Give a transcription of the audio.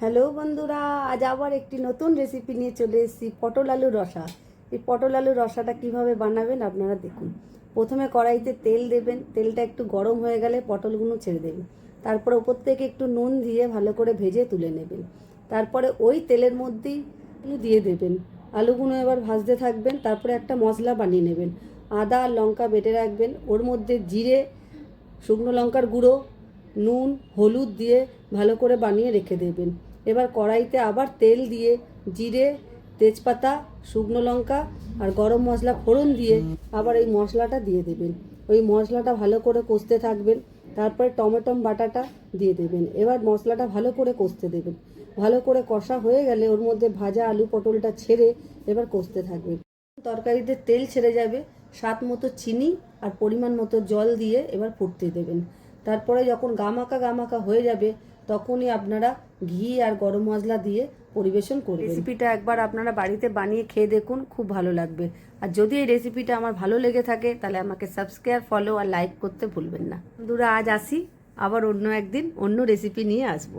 Hello বন্ধুরা, আজ আবার একটি নতুন রেসিপি নিয়ে চলে এসেছি, পটল আলু রসা। এই পটল আলু রসাটা কীভাবে বানাবেন আপনারা দেখুন। প্রথমে কড়াইতে তেল দেবেন, তেলটা একটু গরম হয়ে গেলে পটলগুলো ছেড়ে দেবেন। তারপর ওপর থেকে একটু নুন দিয়ে ভালো করে ভেজে তুলে নেবেন। তারপরে ওই তেলের মধ্যেই আলু দিয়ে দেবেন। আলুগুলো এবার ভাজতে থাকবেন, তারপরে একটা মশলা বানিয়ে নেবেন। আদা আর লঙ্কা বেটে রাখবেন, ওর মধ্যে জিরে, শুকনো লঙ্কার গুঁড়ো নুন, হলুদ দিয়ে ভালো করে বানিয়ে রেখে দেবেন। এবার কড়াইতে আবার তেল দিয়ে জিরে, তেজপাতা, শুকনো লঙ্কা আর গরম মশলা ফোড়ন দিয়ে আবার এই মশলাটা দিয়ে দেবেন। ওই মশলাটা ভালো করে কষতে থাকবেন। তারপরে টমেটম বাটাটা দিয়ে দেবেন। এবার মশলাটা ভালো করে কষতে দেবেন। ভালো করে কষা হয়ে গেলে ওর মধ্যে ভাজা আলু পটলটা ছেড়ে এবার কষতে থাকবেন। তরকারিতে তেল ছেড়ে যাবে। স্বাদ মতো চিনি আর পরিমাণ মতো জল দিয়ে এবার ফুটতে দেবেন। তারপরে যখন গামাকা গামাকা হয়ে যাবে, তখনই আপনারা ঘি আর গরম মশলা দিয়ে পরিবেশন করবেন। রেসিপিটা একবার আপনারা বাড়িতে বানিয়ে খেয়ে দেখুন, খুব ভালো লাগবে। আর যদি এই রেসিপিটা আমার ভালো লেগে থাকে, তাহলে আমাকে সাবস্ক্রাইব ফলো আর লাইক করতে ভুলবেন না। বন্ধুরা, আজ আসি, আবার অন্য একদিন অন্য রেসিপি নিয়ে আসব।